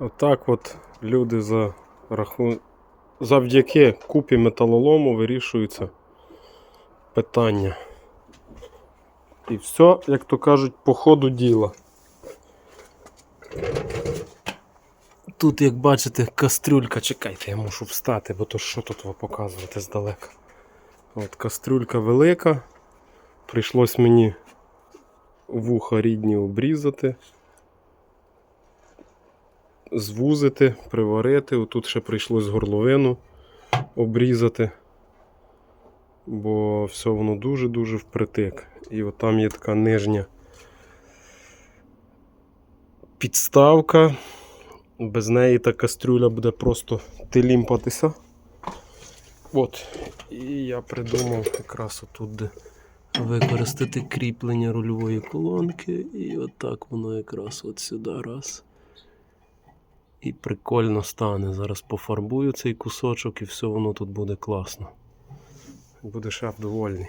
Отак от люди за раху... завдяки купі металолому вирішуються питання. І все, як то кажуть, по ходу діла. Тут, як бачите, кастрюлька. Чекайте, я мушу встати, бо то що тут ви показувати здалека. От кастрюлька велика. Прийшлось мені вуха рідні обрізати, звузити, приварити. Отут ще прийшлось горловину обрізати, бо все воно дуже-дуже впритик. І от там є така нижня підставка. Без неї та кастрюля буде просто тилімпатися. От. І я придумав якраз отут, де використати кріплення рульової колонки. І отак воно якраз от сюди раз. І прикольно стане. Зараз пофарбую цей кусочок і все воно тут буде класно. Буде шеф довольний.